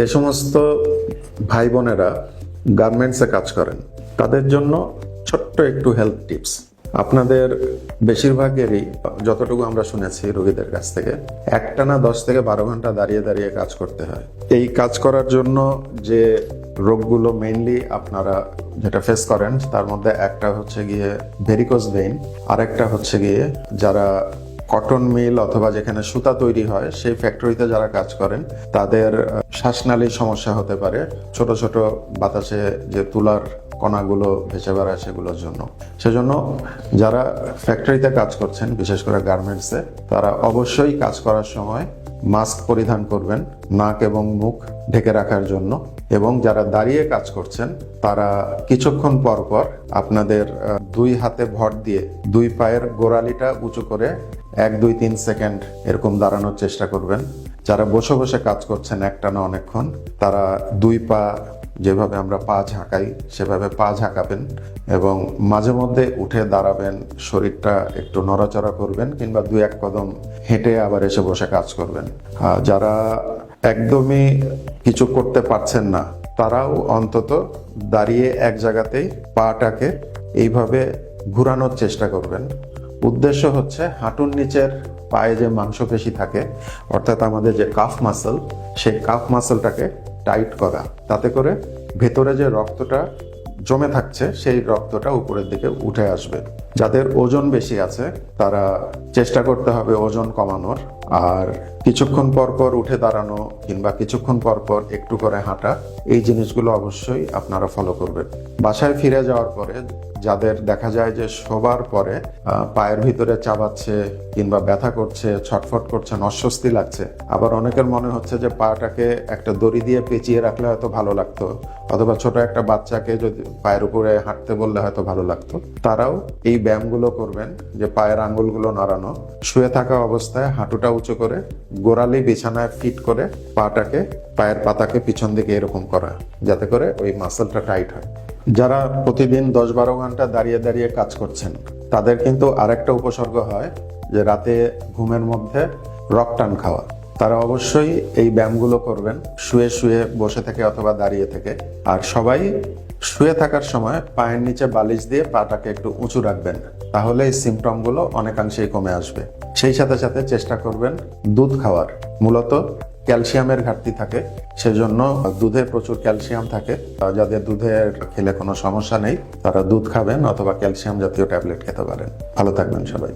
যে সমস্ত ভাই বোনেরা গার্মেন্টসে কাজ করেন, তাদের জন্য ছোট্ট একটু হেলথ টিপস আপনাদের বেশিরভাগেরই, যতটুকু আমরা শুনেছি রোগীদের কাছ থেকে, একটানা দশ থেকে বারো ঘণ্টা দাঁড়িয়ে দাঁড়িয়ে কাজ করতে হয়। এই কাজ করার জন্য যে রোগগুলো মেইনলি আপনারা যেটা ফেস করেন, তার মধ্যে একটা হচ্ছে গিয়ে ভেরিকোজ ভেইন আরেকটা হচ্ছে গিয়ে যারা কটন মিল অথবা যেখানে সুতা তৈরি হয় সেই ফ্যাক্টরিতে যারা কাজ করেন তাদের আহ, শ্বাসনালীর সমস্যা হতে পারে। ছোট ছোট বাতাসে যে তুলার কণাগুলো ভেসে বেড়ায় সেগুলোর জন্য। সেজন্য যারা ফ্যাক্টরিতে কাজ করছেন বিশেষ করে গার্মেন্টসে তারা অবশ্যই কাজ করার সময় মাস্ক পরিধান করবেন নাক এবং মুখ ঢেকে রাখার জন্য। এবং যারা দাঁড়িয়ে কাজ করছেন তারা কিছুক্ষণ পর পর আপনাদের দুই হাতে ভর দিয়ে দুই পায়ের গোড়ালিটা উঁচু করে এক, দুই, তিন সেকেন্ড এরকম দাঁড়ানোর চেষ্টা করবেন। যারা বসে বসে কাজ করছেন একটানা অনেকক্ষণ, তারা দুই পা যেভাবে আমরা পা ঝাঁকাই, সেভাবে পা ঝাঁকাবেন এবং মাঝে মধ্যে উঠে দাঁড়াবেন, শরীরটা একটু নড়াচড়া করবেন কিংবা দুই এক কদম হেঁটে আবার এসে বসে কাজ করবেন। যারা একদমই কিছু করতে পারছেন না, তারাও অন্তত দাঁড়িয়ে এক জায়গাতেই পাটাকে এইভাবে ঘুরানোর চেষ্টা করবেন। উদ্দেশ্য হচ্ছে হাঁটুর নিচের পায়ে যে মাংসপেশি থাকে, অর্থাৎ আমাদের যে কাফ মাসল সেই কাফ মাসলটাকে টাইট করা। তাতে করে ভেতরে যে রক্তটা জমে থাকছে, সেই রক্তটা উপরের দিকে উঠে আসবে। যাদের ওজন বেশি আছে, তারা চেষ্টা করতে হবে ওজন কমানোর। আর কিছুক্ষণ পর পর উঠে দাঁড়ানো কিংবা কিছুক্ষণ পর পর একটু করে হাঁটা, এই জিনিসগুলো অবশ্যই আপনারা ফলো করবেন। বাসায় ফিরে যাওয়ার পরে যাদের দেখা যায় যে শোবার পরে পায়ের ভিতরে চাবাচ্ছে কিংবা ব্যথা করছে, ছটফট করছে, অস্বস্তি লাগছে, আবার অনেকের মনে হচ্ছে যে পাটাকে একটা দড়ি দিয়ে পেঁচিয়ে রাখলে হয়তো ভালো লাগতো, অথবা ছোট একটা বাচ্চাকে যদি পায়ের উপরে হাঁটতে বললে হয়তো ভালো লাগতো। তারাও এই ব্যায়ামগুলো করবেন যে পায়ের আঙ্গুলগুলো নাড়ানো, শুয়ে থাকা অবস্থায় হাঁটুটা উঁচু করে, গোড়ালি বিছানায় ফিট করে পাটাকে, পায়ের পাতাকে পিছন দিকে এরকম করা, যাতে করে ওই মাসলটা টাইট হয়। যারা প্রতিদিন দশ বারো ঘণ্টা দাঁড়িয়ে দাঁড়িয়ে কাজ করছেন, তাদের কিন্তু আরেকটা উপসর্গ হয় যে রাতে ঘুমের মধ্যে রকটান খাওয়া। তারা অবশ্যই এই ব্যায়ামগুলো করবেন, শুয়ে শুয়ে বসে থেকে অথবা দাঁড়িয়ে থেকে। আর সবাই শুয়ে থাকার সময় পায়ের নিচে বালিশ দিয়ে পাটাকে একটু উঁচু রাখবেন, তাহলে এই সিমটমগুলো অনেকাংশেই কমে আসবে। সেই সাথে সাথে চেষ্টা করবেন দুধ খাওয়ার। মূলত ক্যালসিয়ামের ঘাটতি থাকে, সেজন্য দুধে প্রচুর ক্যালসিয়াম থাকে। যাদের দুধের খেলে কোনো সমস্যা নেই, তারা দুধ খাবেন অথবা ক্যালসিয়াম জাতীয় ট্যাবলেট খেতে পারেন। ভালো থাকবেন সবাই।